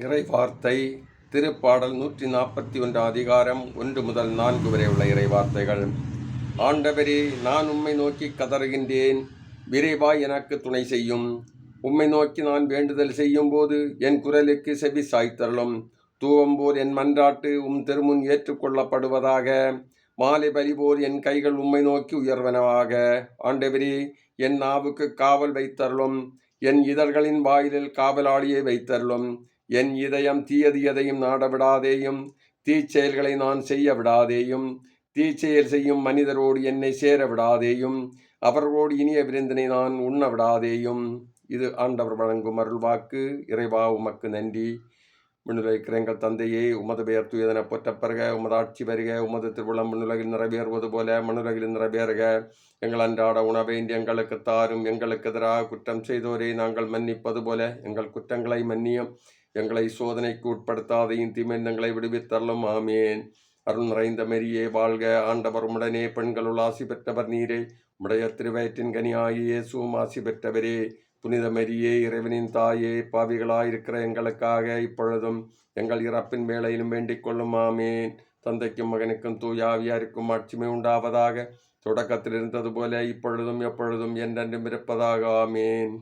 இறைவார்த்தை திருப்பாடல் நூற்றி நாற்பத்தி ஒன்று அதிகாரம் ஒன்று முதல் நான்கு வரை உள்ள இறைவார்த்தைகள். ஆண்டவரே நான் உம்மை நோக்கி கதறுகின்றேன். விரைவாய் எனக்கு துணை செய்யும். உம்மை நோக்கி நான் வேண்டுதல் செய்யும் போது என் குரலுக்கு செவி சாய்த்தருளும் தூவம்போர் என் மன்றாட்டு உம் திருமுன் ஏற்றுக்கொள்ளப்படுவதாக. மாலை பலிபோர் என் கைகள் உம்மை நோக்கி உயர்வனவாக. ஆண்டவரே என் நாவுக்கு காவல் வைத்தருளும். என் இதழ்களின் வாயிலில் காவலாளியை வைத்தருளும். என் இதயம் தீயது எதையும் நாட விடாதேயும் தீச்செயல்களை நான் செய்ய விடாதேயும் தீச்செயல் செய்யும் மனிதரோடு என்னை சேர விடாதேயும் அவர்களோடு இனிய விருந்தினை நான் உண்ண விடாதேயும் இது ஆண்டவர் வழங்கும் அருள்வாக்கு. இறைவா உமக்கு நன்றி. விண்ணுலகிற எங்கள் தந்தையே உமது பெயர் துயதன போற்றப்பெறுக. உமது ஆட்சி வருக உமது திருவிழம் விண்ணுலகில் நிறைவேறுவது போல மண்ணுலகில் நிறைவேறுக. எங்கள் அன்றாட உணவேண்டி எங்களுக்கு தாரும். எங்களுக்கு எதிராக குற்றம் செய்தோரை நாங்கள் மன்னிப்பது போல எங்கள் குற்றங்களை மன்னியும். எங்களை சோதனைக்கு உட்படுத்தாத தீமைந்தங்களை விடுவித்தள்ளும் ஆமேன். அருள் நிறைந்த மெரியே வாழ்க. ஆண்டவர் உடனே பெண்களுள் ஆசி பெற்றவர் நீரே. உடைய திருவயிற்றின் கனியாகியே இயேசுவும் ஆசி பெற்றவரே. புனித மரியே இறைவனின் தாயே பாவிகளாயிருக்கிற எங்களுக்காக இப்பொழுதும் எங்கள் இறப்பின் வேலையிலும் வேண்டிக் கொள்ளும் ஆமேன். தந்தைக்கும் மகனுக்கும் தூயாவியாருக்கும் ஆட்சிமை உண்டாவதாக தொடக்கத்தில் இருந்தது போல இப்பொழுதும் எப்பொழுதும் என்றென்றும் இருப்பதாக ஆமேன்.